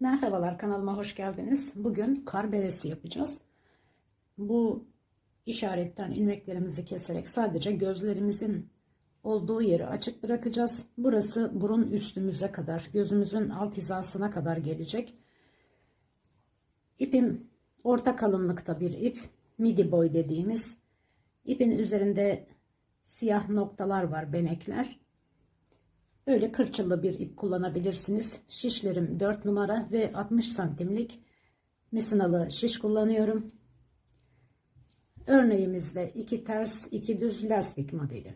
Merhabalar kanalıma hoş geldiniz. Bugün kar beresi yapacağız. Bu işaretten ilmeklerimizi keserek sadece gözlerimizin olduğu yeri açık bırakacağız. Burası burun üstümüze kadar, gözümüzün alt hizasına kadar gelecek. İpim orta kalınlıkta bir ip, midi boy dediğimiz. İpin üzerinde siyah noktalar var, benekler. Böyle kırçıllı bir ip kullanabilirsiniz. Şişlerim 4 numara ve 60 santimlik misinalı şiş kullanıyorum. Örneğimizde iki ters iki düz lastik modeli.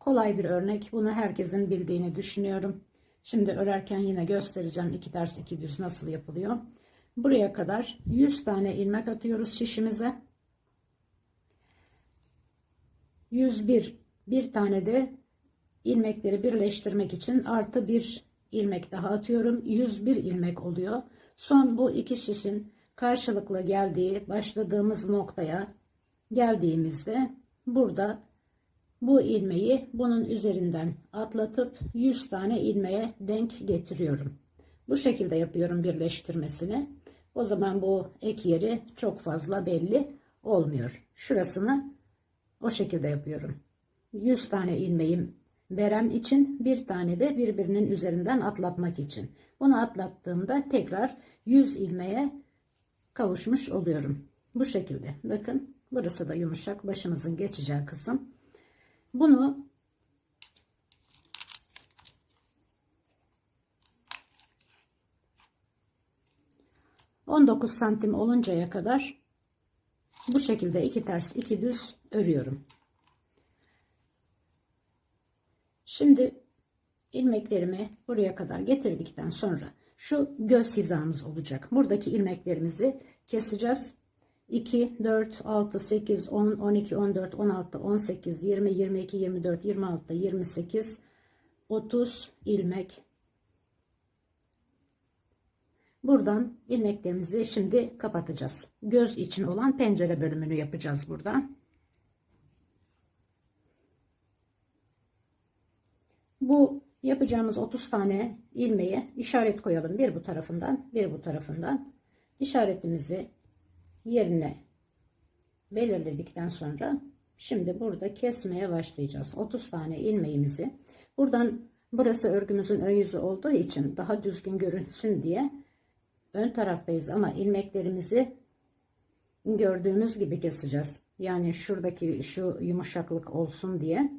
Kolay bir örnek. Bunu herkesin bildiğini düşünüyorum. Şimdi örerken yine göstereceğim iki ters iki düz nasıl yapılıyor. Buraya kadar 100 tane ilmek atıyoruz şişimize. 101 bir tane de ilmekleri birleştirmek için artı bir ilmek daha atıyorum. 101 ilmek oluyor. Son bu iki şişin karşılıklı geldiği başladığımız noktaya geldiğimizde burada bu ilmeği bunun üzerinden atlatıp 100 tane ilmeğe denk getiriyorum. Bu şekilde yapıyorum birleştirmesini. O zaman bu ek yeri çok fazla belli olmuyor. Şurasını o şekilde yapıyorum. 100 tane ilmeğim verem için bir tane de birbirinin üzerinden atlatmak için. Bunu atlattığımda tekrar 100 ilmeğe kavuşmuş oluyorum. Bu şekilde. Bakın burası da yumuşak başımızın geçeceği kısım. Bunu ...19 santim oluncaya kadar... ...bu şekilde iki ters iki düz örüyorum. Şimdi ilmeklerimi buraya kadar getirdikten sonra şu göz hizamız olacak. Buradaki ilmeklerimizi keseceğiz. 2, 4, 6, 8, 10, 12, 14, 16, 18, 20, 22, 24, 26, 28, 30 ilmek. Buradan ilmeklerimizi şimdi kapatacağız. Göz için olan pencere bölümünü yapacağız buradan. Bu yapacağımız 30 tane ilmeğe işaret koyalım. Bir bu tarafından, bir bu tarafından. İşaretimizi yerine belirledikten sonra şimdi burada kesmeye başlayacağız. 30 tane ilmeğimizi buradan burası örgümüzün ön yüzü olduğu için daha düzgün görünsün diye ön taraftayız ama ilmeklerimizi gördüğümüz gibi keseceğiz. Yani şuradaki şu yumuşaklık olsun diye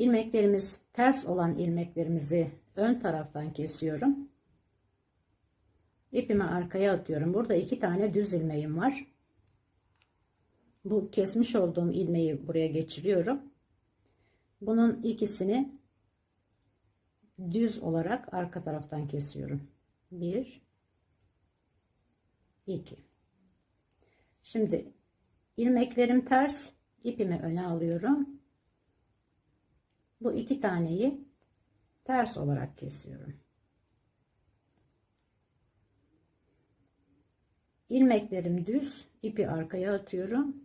ilmeklerimiz ters olan ilmeklerimizi ön taraftan kesiyorum. İpimi arkaya atıyorum. Burada iki tane düz ilmeğim var. Bu kesmiş olduğum ilmeği buraya geçiriyorum. Bunun ikisini düz olarak arka taraftan kesiyorum. Bir, iki. Şimdi ilmeklerim ters, ipimi öne alıyorum bu iki taneyi ters olarak kesiyorum. ilmeklerim düz ipi arkaya atıyorum.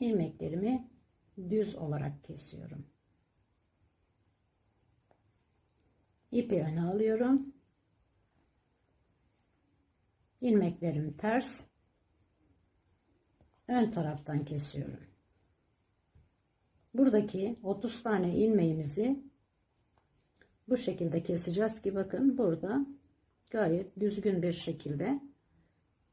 İlmeklerimi düz olarak kesiyorum. İpi öne alıyorum. İlmeklerim ters. Ön taraftan kesiyorum buradaki 30 tane ilmeğimizi bu şekilde keseceğiz ki bakın burada gayet düzgün bir şekilde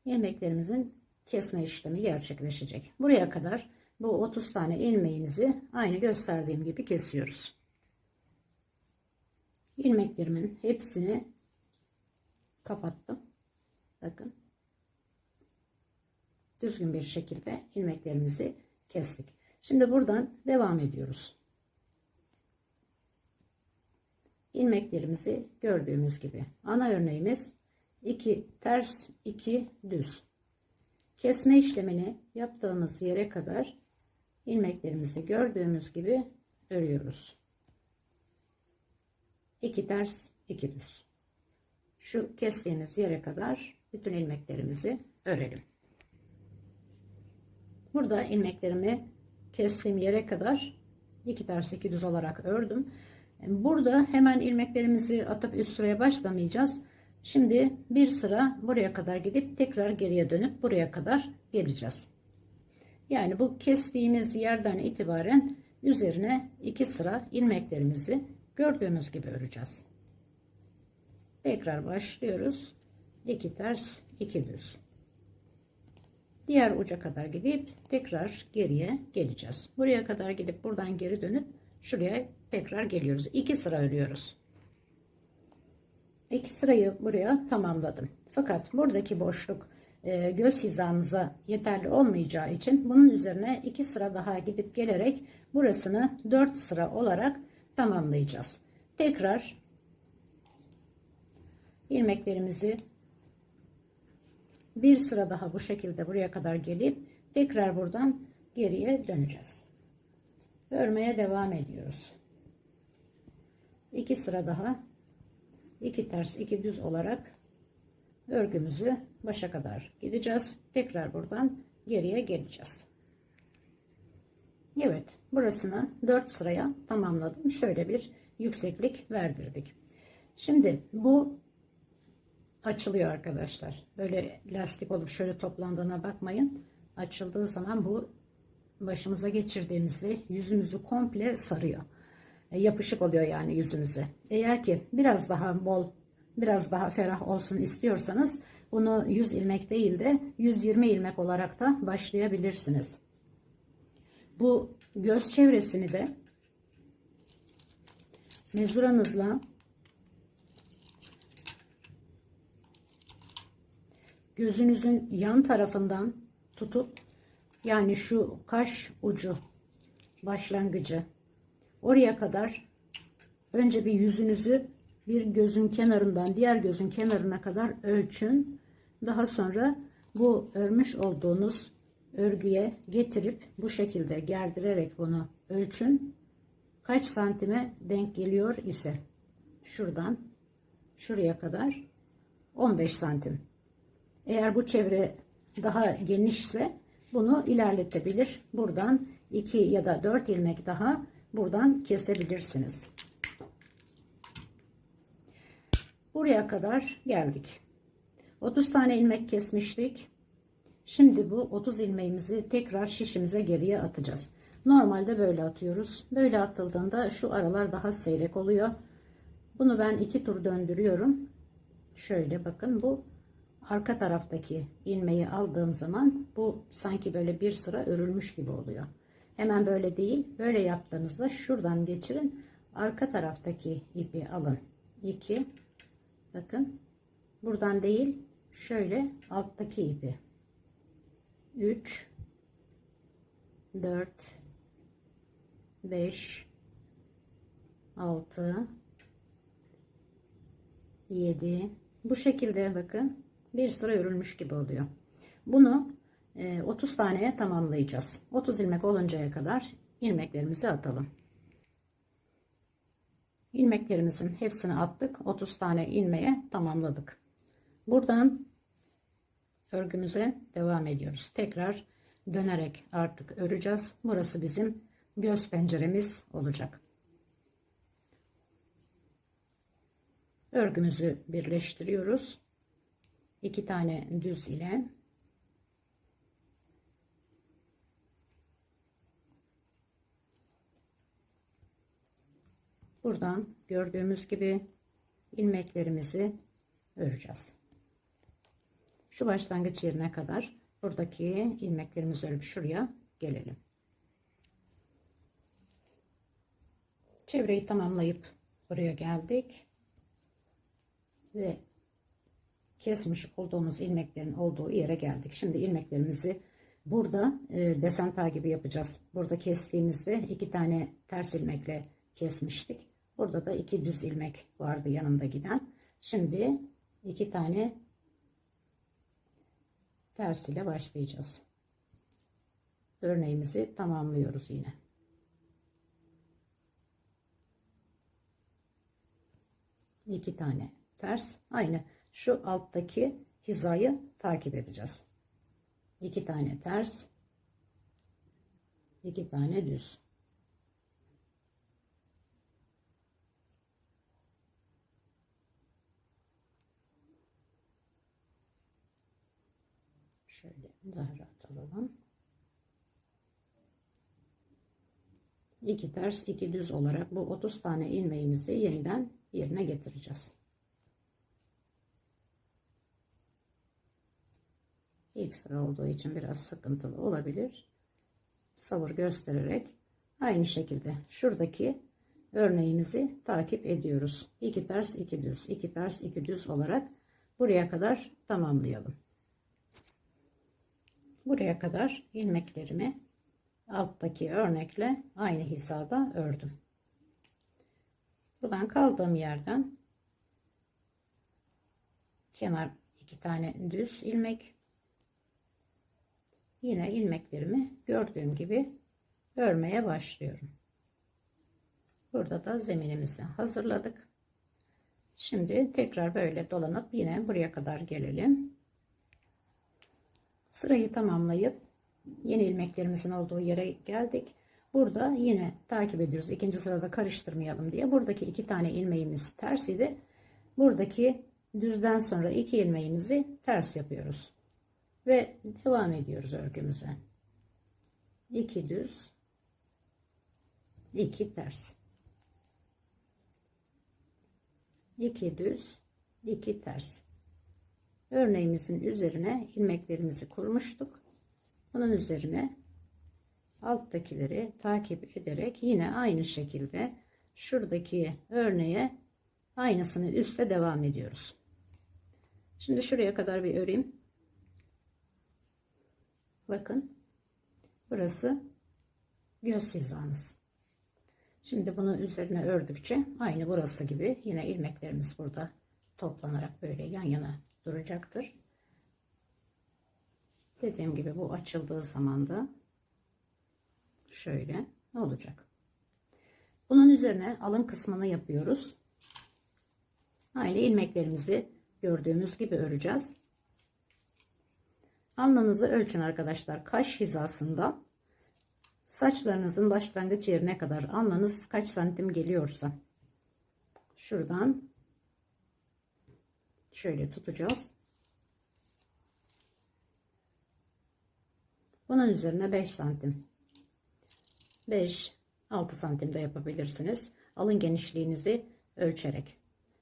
ilmeklerimizin kesme işlemi gerçekleşecek. Buraya kadar bu 30 tane ilmeğimizi aynı gösterdiğim gibi kesiyoruz. İlmeklerimin hepsini kapattım. Bakın. Düzgün bir şekilde ilmeklerimizi kestik. Şimdi buradan devam ediyoruz. ilmeklerimizi gördüğümüz gibi. Ana örneğimiz 2 ters 2 düz. Kesme işlemini yaptığımız yere kadar ilmeklerimizi gördüğümüz gibi örüyoruz. 2 ters 2 düz. Şu kestiğimiz yere kadar bütün ilmeklerimizi örelim. Burada ilmeklerimi kestiğim yere kadar iki ters iki düz olarak ördüm. Burada hemen ilmeklerimizi atıp üst sıraya başlamayacağız. Şimdi bir sıra buraya kadar gidip tekrar geriye dönüp buraya kadar geleceğiz. Yani bu kestiğimiz yerden itibaren üzerine iki sıra ilmeklerimizi gördüğünüz gibi öreceğiz. Tekrar başlıyoruz. 2 ters, 2 düz. Diğer uca kadar gidip tekrar geriye geleceğiz. Buraya kadar gidip buradan geri dönüp şuraya tekrar geliyoruz. 2 sıra örüyoruz. 2 sırayı buraya tamamladım. Fakat buradaki boşluk e, göz hizamıza yeterli olmayacağı için bunun üzerine 2 sıra daha gidip gelerek burasını 4 sıra olarak tamamlayacağız. Tekrar ilmeklerimizi bir sıra daha bu şekilde buraya kadar gelip tekrar buradan geriye döneceğiz. Örmeye devam ediyoruz. İki sıra daha iki ters iki düz olarak örgümüzü başa kadar gideceğiz. Tekrar buradan geriye geleceğiz. Evet burasını 4 sıraya tamamladım. Şöyle bir yükseklik verdirdik. Şimdi bu açılıyor arkadaşlar. Böyle lastik olup şöyle toplandığına bakmayın. Açıldığı zaman bu başımıza geçirdiğimizde yüzümüzü komple sarıyor. E, yapışık oluyor yani yüzümüze. Eğer ki biraz daha bol, biraz daha ferah olsun istiyorsanız bunu 100 ilmek değil de 120 ilmek olarak da başlayabilirsiniz. Bu göz çevresini de mezuranızla gözünüzün yan tarafından tutup yani şu kaş ucu başlangıcı oraya kadar önce bir yüzünüzü bir gözün kenarından diğer gözün kenarına kadar ölçün. Daha sonra bu örmüş olduğunuz örgüye getirip bu şekilde gerdirerek bunu ölçün. Kaç santime denk geliyor ise şuradan şuraya kadar 15 santim. Eğer bu çevre daha genişse bunu ilerletebilir. Buradan 2 ya da 4 ilmek daha buradan kesebilirsiniz. Buraya kadar geldik. 30 tane ilmek kesmiştik. Şimdi bu 30 ilmeğimizi tekrar şişimize geriye atacağız. Normalde böyle atıyoruz. Böyle atıldığında şu aralar daha seyrek oluyor. Bunu ben iki tur döndürüyorum. Şöyle bakın bu arka taraftaki ilmeği aldığım zaman bu sanki böyle bir sıra örülmüş gibi oluyor. Hemen böyle değil. Böyle yaptığınızda şuradan geçirin. Arka taraftaki ipi alın. 2 bakın buradan değil şöyle alttaki ipi 3 4 5 6 7 bu şekilde bakın bir sıra örülmüş gibi oluyor. Bunu 30 e, taneye tamamlayacağız. 30 ilmek oluncaya kadar ilmeklerimizi atalım. İlmeklerimizin hepsini attık. 30 tane ilmeğe tamamladık. Buradan örgümüze devam ediyoruz. Tekrar dönerek artık öreceğiz. Burası bizim göz penceremiz olacak. Örgümüzü birleştiriyoruz. 2 tane düz ile buradan gördüğümüz gibi ilmeklerimizi öreceğiz. Şu başlangıç yerine kadar buradaki ilmeklerimizi örüp şuraya gelelim. Çevreyi tamamlayıp buraya geldik. Ve kesmiş olduğumuz ilmeklerin olduğu yere geldik. Şimdi ilmeklerimizi burada e, desen takibi yapacağız. Burada kestiğimizde iki tane ters ilmekle kesmiştik. Burada da iki düz ilmek vardı yanında giden. Şimdi iki tane ters ile başlayacağız. Örneğimizi tamamlıyoruz yine. iki tane ters aynı şu alttaki hizayı takip edeceğiz. 2 tane ters, 2 tane düz. Şöyle daha rahat alalım. 2 ters, 2 düz olarak bu 30 tane ilmeğimizi yeniden yerine getireceğiz. İlk sıra olduğu için biraz sıkıntılı olabilir. Savur göstererek aynı şekilde şuradaki örneğimizi takip ediyoruz. İki ters iki düz, iki ters iki düz olarak buraya kadar tamamlayalım. Buraya kadar ilmeklerimi alttaki örnekle aynı hizada ördüm. Buradan kaldığım yerden kenar iki tane düz ilmek yine ilmeklerimi gördüğüm gibi örmeye başlıyorum. Burada da zeminimizi hazırladık. Şimdi tekrar böyle dolanıp yine buraya kadar gelelim. Sırayı tamamlayıp yeni ilmeklerimizin olduğu yere geldik. Burada yine takip ediyoruz. İkinci sırada karıştırmayalım diye. Buradaki iki tane ilmeğimiz ters idi. Buradaki düzden sonra iki ilmeğimizi ters yapıyoruz. Ve devam ediyoruz örgümüze. 2 düz, 2 ters. 2 düz, 2 ters. Örneğimizin üzerine ilmeklerimizi kurmuştuk. Bunun üzerine alttakileri takip ederek yine aynı şekilde şuradaki örneğe aynısını üste devam ediyoruz. Şimdi şuraya kadar bir öreyim. Bakın. Burası göz hizamız. Şimdi bunu üzerine ördükçe aynı burası gibi yine ilmeklerimiz burada toplanarak böyle yan yana duracaktır. Dediğim gibi bu açıldığı zaman da şöyle olacak. Bunun üzerine alın kısmını yapıyoruz. Aynı ilmeklerimizi gördüğümüz gibi öreceğiz. Alnınızı ölçün arkadaşlar. Kaş hizasında saçlarınızın başlangıç yerine kadar alnınız kaç santim geliyorsa şuradan şöyle tutacağız. Bunun üzerine 5 santim 5 6 santim de yapabilirsiniz. Alın genişliğinizi ölçerek.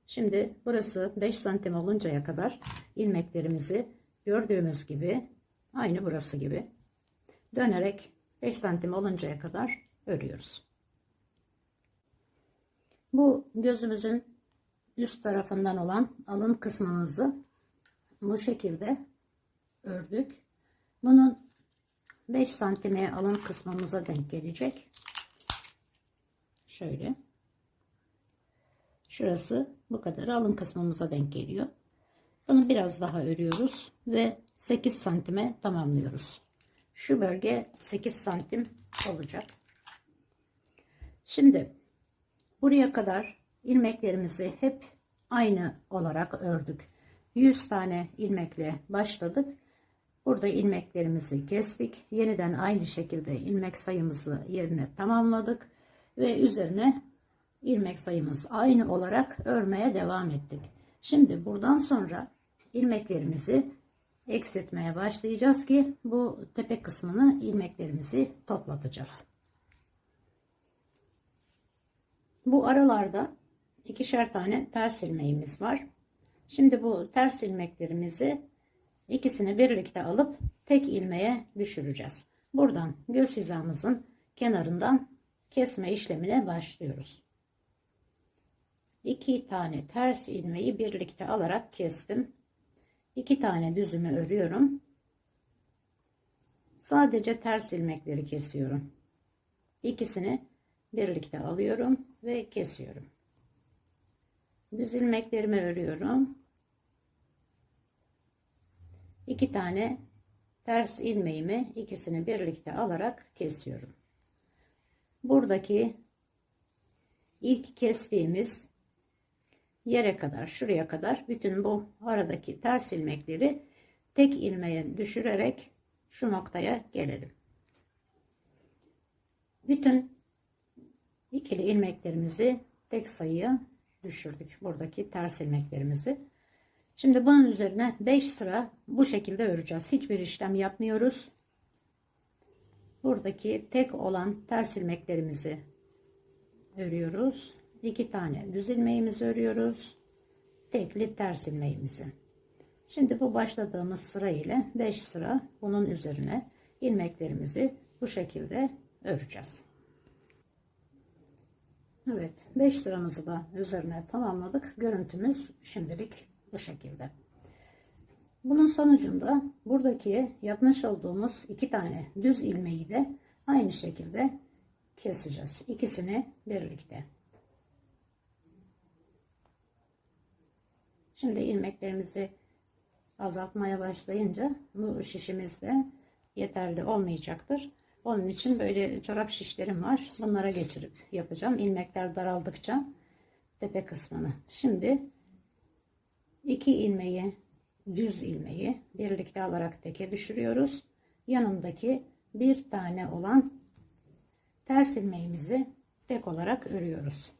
Şimdi burası 5 santim oluncaya kadar ilmeklerimizi gördüğümüz gibi aynı burası gibi dönerek 5 santim oluncaya kadar örüyoruz. Bu gözümüzün üst tarafından olan alın kısmımızı bu şekilde ördük. Bunun 5 santime alın kısmımıza denk gelecek. Şöyle. Şurası bu kadar alın kısmımıza denk geliyor. Bunu biraz daha örüyoruz ve 8 santime tamamlıyoruz. Şu bölge 8 santim olacak. Şimdi buraya kadar ilmeklerimizi hep aynı olarak ördük. 100 tane ilmekle başladık. Burada ilmeklerimizi kestik. Yeniden aynı şekilde ilmek sayımızı yerine tamamladık. Ve üzerine ilmek sayımız aynı olarak örmeye devam ettik. Şimdi buradan sonra ilmeklerimizi eksiltmeye başlayacağız ki bu tepe kısmını ilmeklerimizi toplatacağız. Bu aralarda ikişer tane ters ilmeğimiz var. Şimdi bu ters ilmeklerimizi ikisini birlikte alıp tek ilmeğe düşüreceğiz. Buradan göz hizamızın kenarından kesme işlemine başlıyoruz. İki tane ters ilmeği birlikte alarak kestim iki tane düzümü örüyorum. Sadece ters ilmekleri kesiyorum. İkisini birlikte alıyorum ve kesiyorum. Düz ilmeklerimi örüyorum. İki tane ters ilmeğimi ikisini birlikte alarak kesiyorum. Buradaki ilk kestiğimiz yere kadar şuraya kadar bütün bu aradaki ters ilmekleri tek ilmeğe düşürerek şu noktaya gelelim. Bütün ikili ilmeklerimizi tek sayıya düşürdük. Buradaki ters ilmeklerimizi. Şimdi bunun üzerine 5 sıra bu şekilde öreceğiz. Hiçbir işlem yapmıyoruz. Buradaki tek olan ters ilmeklerimizi örüyoruz. 2 tane düz ilmeğimizi örüyoruz. Tekli ters ilmeğimizi. Şimdi bu başladığımız sıra ile 5 sıra bunun üzerine ilmeklerimizi bu şekilde öreceğiz. Evet 5 sıramızı da üzerine tamamladık. Görüntümüz şimdilik bu şekilde. Bunun sonucunda buradaki yapmış olduğumuz iki tane düz ilmeği de aynı şekilde keseceğiz. İkisini birlikte. Şimdi ilmeklerimizi azaltmaya başlayınca bu şişimiz de yeterli olmayacaktır. Onun için böyle çorap şişlerim var. Bunlara geçirip yapacağım. İlmekler daraldıkça tepe kısmını. Şimdi iki ilmeği düz ilmeği birlikte alarak teke düşürüyoruz. Yanındaki bir tane olan ters ilmeğimizi tek olarak örüyoruz.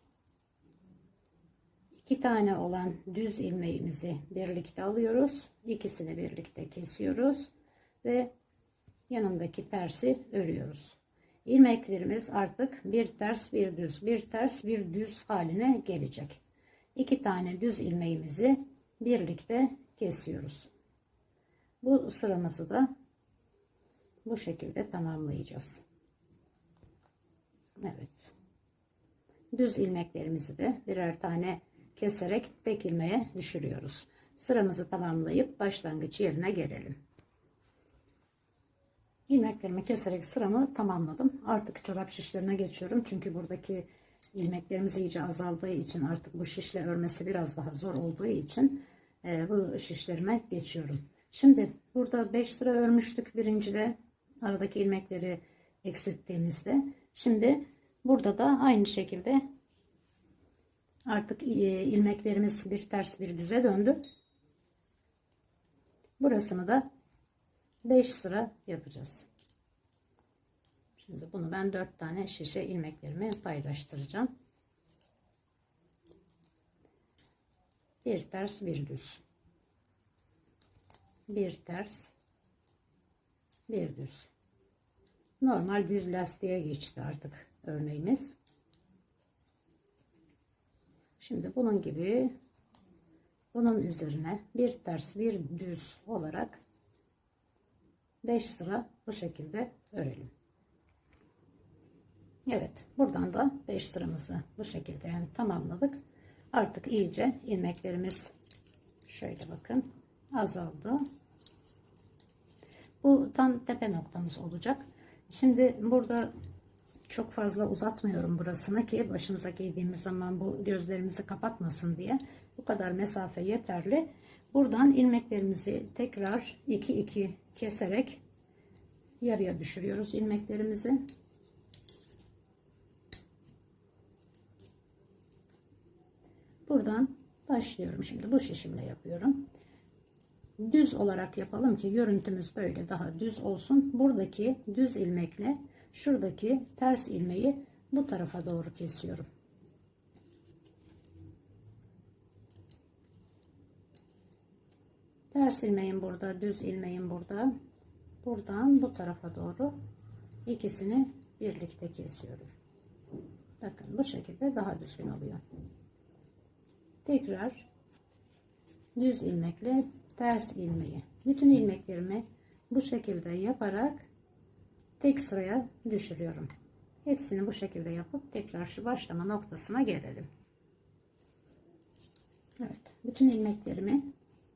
İki tane olan düz ilmeğimizi birlikte alıyoruz. İkisini birlikte kesiyoruz ve yanındaki tersi örüyoruz. İlmeklerimiz artık bir ters bir düz bir ters bir düz haline gelecek. İki tane düz ilmeğimizi birlikte kesiyoruz. Bu sıramızı da bu şekilde tamamlayacağız. Evet. Düz ilmeklerimizi de birer tane keserek tek ilmeğe düşürüyoruz. Sıramızı tamamlayıp başlangıç yerine gelelim. İlmeklerimi keserek sıramı tamamladım. Artık çorap şişlerine geçiyorum. Çünkü buradaki ilmeklerimiz iyice azaldığı için artık bu şişle örmesi biraz daha zor olduğu için e, bu şişlerime geçiyorum. Şimdi burada 5 sıra örmüştük birincide aradaki ilmekleri eksilttiğimizde. Şimdi burada da aynı şekilde artık e, ilmeklerimiz bir ters bir düze döndü. Burasını da 5 sıra yapacağız. Şimdi bunu ben 4 tane şişe ilmeklerimi paylaştıracağım. Bir ters bir düz. Bir ters bir düz. Normal düz lastiğe geçti artık örneğimiz. Şimdi bunun gibi bunun üzerine bir ters bir düz olarak 5 sıra bu şekilde örelim. Evet buradan da 5 sıramızı bu şekilde yani tamamladık. Artık iyice ilmeklerimiz şöyle bakın azaldı. Bu tam tepe noktamız olacak. Şimdi burada çok fazla uzatmıyorum burasını ki başımıza giydiğimiz zaman bu gözlerimizi kapatmasın diye. Bu kadar mesafe yeterli. Buradan ilmeklerimizi tekrar 2-2 keserek yarıya düşürüyoruz ilmeklerimizi. Buradan başlıyorum. Şimdi bu şişimle yapıyorum. Düz olarak yapalım ki görüntümüz böyle daha düz olsun. Buradaki düz ilmekle şuradaki ters ilmeği bu tarafa doğru kesiyorum. Ters ilmeğim burada, düz ilmeğim burada. Buradan bu tarafa doğru ikisini birlikte kesiyorum. Bakın bu şekilde daha düzgün oluyor tekrar düz ilmekle ters ilmeği bütün ilmeklerimi bu şekilde yaparak tek sıraya düşürüyorum. Hepsini bu şekilde yapıp tekrar şu başlama noktasına gelelim. Evet bütün ilmeklerimi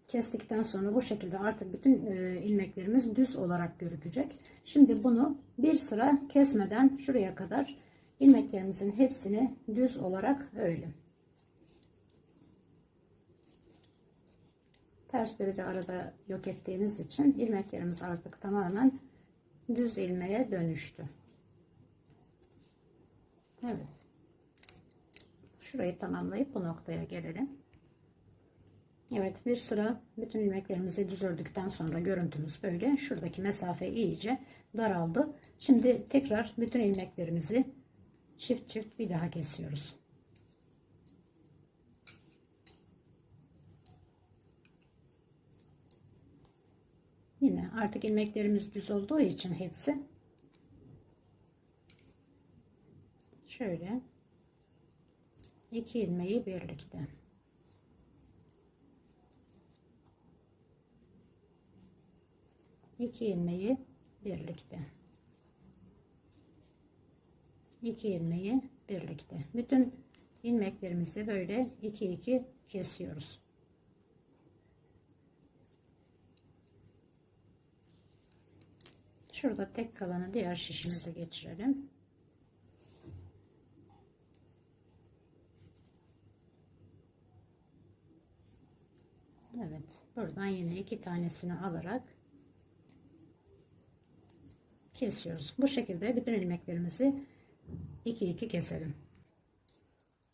kestikten sonra bu şekilde artık bütün e, ilmeklerimiz düz olarak gözükecek şimdi bunu bir sıra kesmeden şuraya kadar ilmeklerimizin hepsini düz olarak örelim. Tersleri de arada yok ettiğimiz için ilmeklerimiz artık tamamen düz ilmeğe dönüştü. Evet. Şurayı tamamlayıp bu noktaya gelelim. Evet bir sıra bütün ilmeklerimizi düz ördükten sonra görüntümüz böyle. Şuradaki mesafe iyice daraldı. Şimdi tekrar bütün ilmeklerimizi çift çift bir daha kesiyoruz. Yine artık ilmeklerimiz düz olduğu için hepsi. Şöyle iki ilmeği birlikte. İki ilmeği birlikte. İki ilmeği birlikte. Bütün ilmeklerimizi böyle iki iki kesiyoruz şurada tek kalanı diğer şişimize geçirelim Evet buradan yine iki tanesini alarak kesiyoruz. Bu şekilde bütün ilmeklerimizi 2 2 keselim.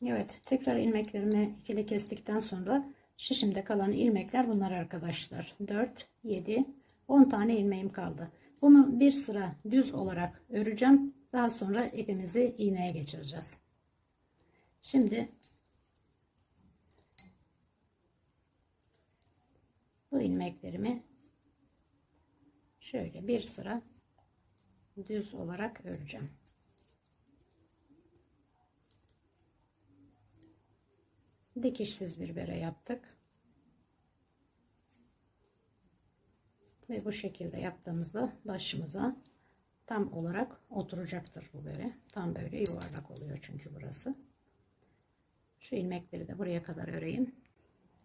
Evet tekrar ilmeklerimi ikili kestikten sonra şişimde kalan ilmekler bunlar arkadaşlar. 4 7 10 tane ilmeğim kaldı. Bunu bir sıra düz olarak öreceğim. Daha sonra ipimizi iğneye geçireceğiz. Şimdi bu ilmeklerimi şöyle bir sıra düz olarak öreceğim. Dikişsiz bir bere yaptık. Ve bu şekilde yaptığımızda başımıza tam olarak oturacaktır bu bere. Tam böyle yuvarlak oluyor çünkü burası. Şu ilmekleri de buraya kadar öreyim.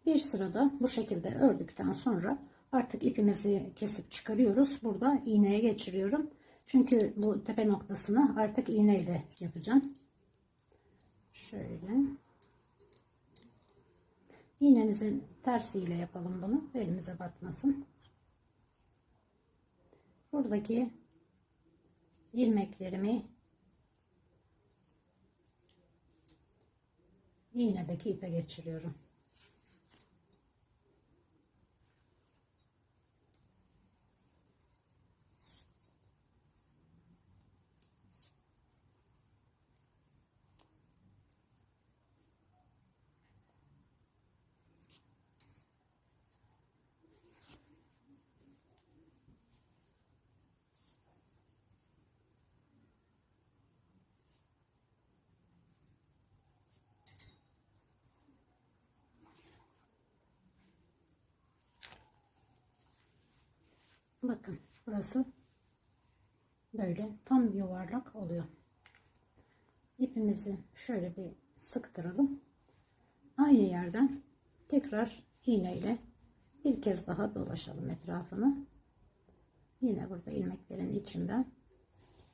Bir sırada bu şekilde ördükten sonra artık ipimizi kesip çıkarıyoruz. Burada iğneye geçiriyorum. Çünkü bu tepe noktasını artık iğneyle yapacağım. Şöyle. İğnemizin tersiyle yapalım bunu. Elimize batmasın. Buradaki ilmeklerimi iğnedeki ipe geçiriyorum. Bakın burası böyle tam yuvarlak oluyor. İpimizi şöyle bir sıktıralım. Aynı yerden tekrar iğneyle bir kez daha dolaşalım etrafını. Yine burada ilmeklerin içinden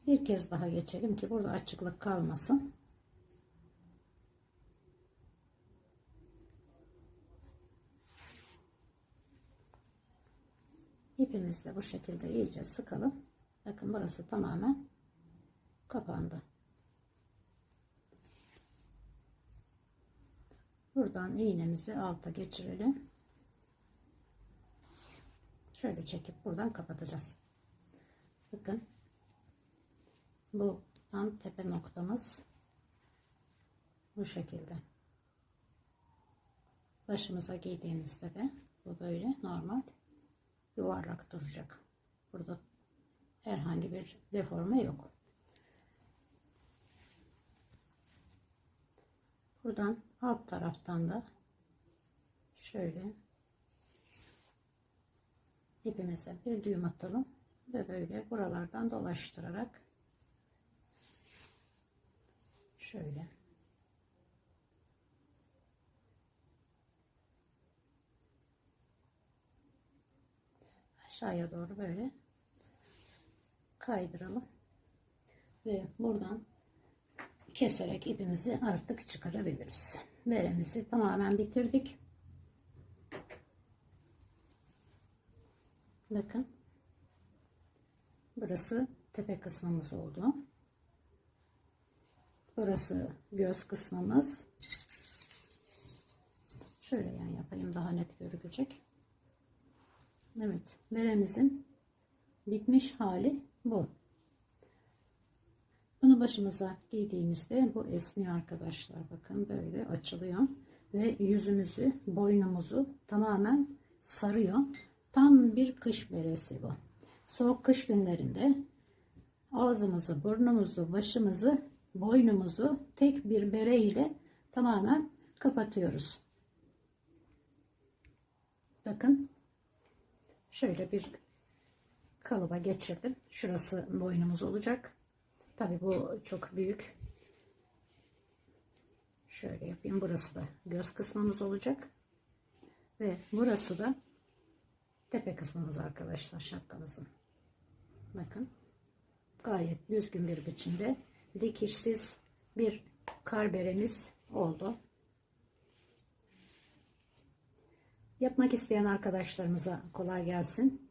bir kez daha geçelim ki burada açıklık kalmasın. İpimizle bu şekilde iyice sıkalım. Bakın burası tamamen kapandı. Buradan iğnemizi alta geçirelim. Şöyle çekip buradan kapatacağız. Bakın. Bu tam tepe noktamız. Bu şekilde. Başımıza giydiğimizde de bu böyle normal yuvarlak duracak. Burada herhangi bir deforme yok. Buradan alt taraftan da şöyle ipimize bir düğüm atalım ve böyle buralardan dolaştırarak şöyle aşağıya doğru böyle kaydıralım ve buradan keserek ipimizi artık çıkarabiliriz. Beremizi tamamen bitirdik. Bakın. Burası tepe kısmımız oldu. Burası göz kısmımız. Şöyle yan yapayım daha net görülecek. Evet, beremizin bitmiş hali bu. Bunu başımıza giydiğimizde bu esniyor arkadaşlar. Bakın böyle açılıyor ve yüzümüzü, boynumuzu tamamen sarıyor. Tam bir kış beresi bu. Soğuk kış günlerinde ağzımızı, burnumuzu, başımızı, boynumuzu tek bir bere ile tamamen kapatıyoruz. Bakın şöyle bir kalıba geçirdim. Şurası boynumuz olacak. Tabi bu çok büyük. Şöyle yapayım. Burası da göz kısmımız olacak. Ve burası da tepe kısmımız arkadaşlar şapkamızın. Bakın. Gayet düzgün bir biçimde dikişsiz bir kar beremiz oldu. Yapmak isteyen arkadaşlarımıza kolay gelsin.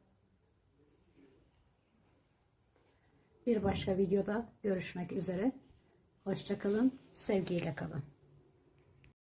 Bir başka videoda görüşmek üzere. Hoşçakalın, sevgiyle kalın.